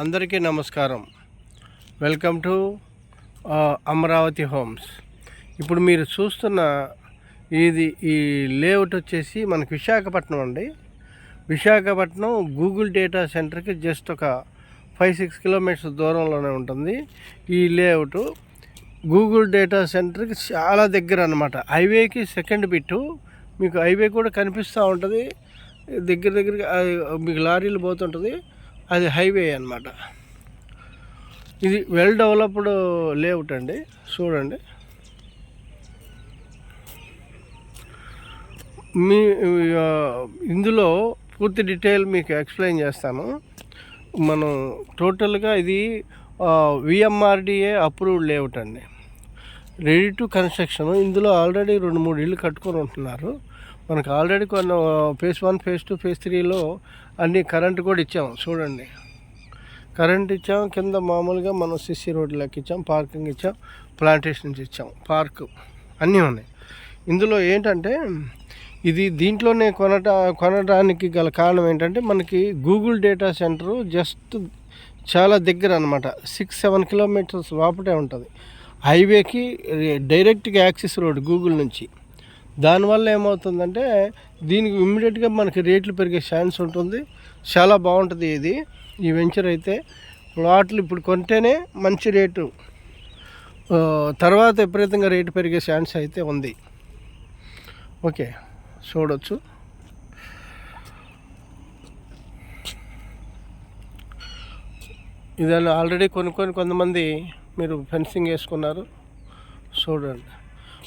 అందరికీ నమస్కారం. Welcome to Amaravati homes ఇప్పుడు మీరు చూస్తున్న ఇది ఈ లేఅవుట్ వచ్చేసి మనకి విశాఖపట్నం అండి. విశాఖపట్నం గూగుల్ డేటా సెంటర్కి జస్ట్ ఒక ఫైవ్ సిక్స్ కిలోమీటర్స్ దూరంలోనే ఉంటుంది ఈ లేఅవుట్. గూగుల్ డేటా సెంటర్కి చాలా దగ్గర అనమాట హైవేకి సెకండ్ బిట్టు మీకు హైవే కూడా కనిపిస్తూ ఉంటుంది. దగ్గర దగ్గరగా మీకు లారీలు పోతుంటుంది. అది హైవే అన్నమాట. ఇది వెల్ డెవలప్డ్ లేఅవుట్ అండి చూడండి. మీ ఇందులో పూర్తి డీటెయిల్ మీకు ఎక్స్ప్లెయిన్ చేస్తాను. మనం టోటల్గా ఇది విఎంఆర్డిఏ అప్రూవ్డ్ లేఅవుట్ అండి. Ready to construction. ఇందులో ఆల్రెడీ రెండు మూడు ఇళ్ళు కట్టుకొని ఉంటున్నారు. మనకు ఆల్రెడీ కొన్ని phase one phase two phase త్రీలో అన్ని కరెంట్ కూడా ఇచ్చాము చూడండి. కరెంట్ ఇచ్చాం కింద మామూలుగా మనం సిసి రోడ్ లెక్క ఇచ్చాం పార్కింగ్ ఇచ్చాం ప్లాంటేషన్స్ ఇచ్చాం పార్క్ అన్నీ ఉన్నాయి. ఇందులో ఏంటంటే ఇది దీంట్లోనే కొనట కొనడానికి గల కారణం ఏంటంటే మనకి గూగుల్ డేటా సెంటరు జస్ట్ చాలా దగ్గర అనమాట సిక్స్ సెవెన్ కిలోమీటర్స్ లోపటే ఉంటుంది. హైవేకి డైరెక్ట్గా యాక్సెస్ రోడ్ గూగుల్ నుంచి. దానివల్ల ఏమవుతుందంటే దీనికి ఇమ్మీడియట్గా మనకి రేట్లు పెరిగే ఛాన్స్ ఉంటుంది. చాలా బాగుంటుంది ఇది. ఈ వెంచర్ అయితే ప్లాట్లు ఇప్పుడు కొంటేనే మంచి రేటు. తర్వాత విపరీతంగా రేటు పెరిగే ఛాన్స్ అయితే ఉంది. ఓకే చూడొచ్చు. ఇదాన్ని ఆల్రెడీ కొనుక్కొని కొంతమంది మీరు ఫెన్సింగ్ వేసుకున్నారు. చూడండి.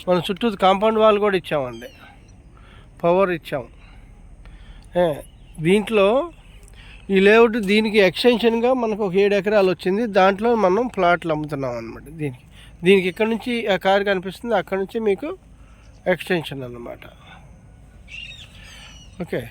మన చుట్టూ కాంపౌండ్ వాల్ కూడా ఇచ్చామండి. పవర్ ఇచ్చాం. దీంట్లో ఈ లేఅవుట్ దీనికి ఎక్స్టెన్షన్గా మనకు ఒక ఏడు ఎకరాలు వచ్చింది. దాంట్లో మనం ప్లాట్లు అమ్ముతున్నాం అనమాట దీనికి. దీనికి ఇక్కడ నుంచి ఆ కారు కనిపిస్తుంది. అక్కడ నుంచి మీకు ఎక్స్టెన్షన్ అన్నమాట. ఓకే.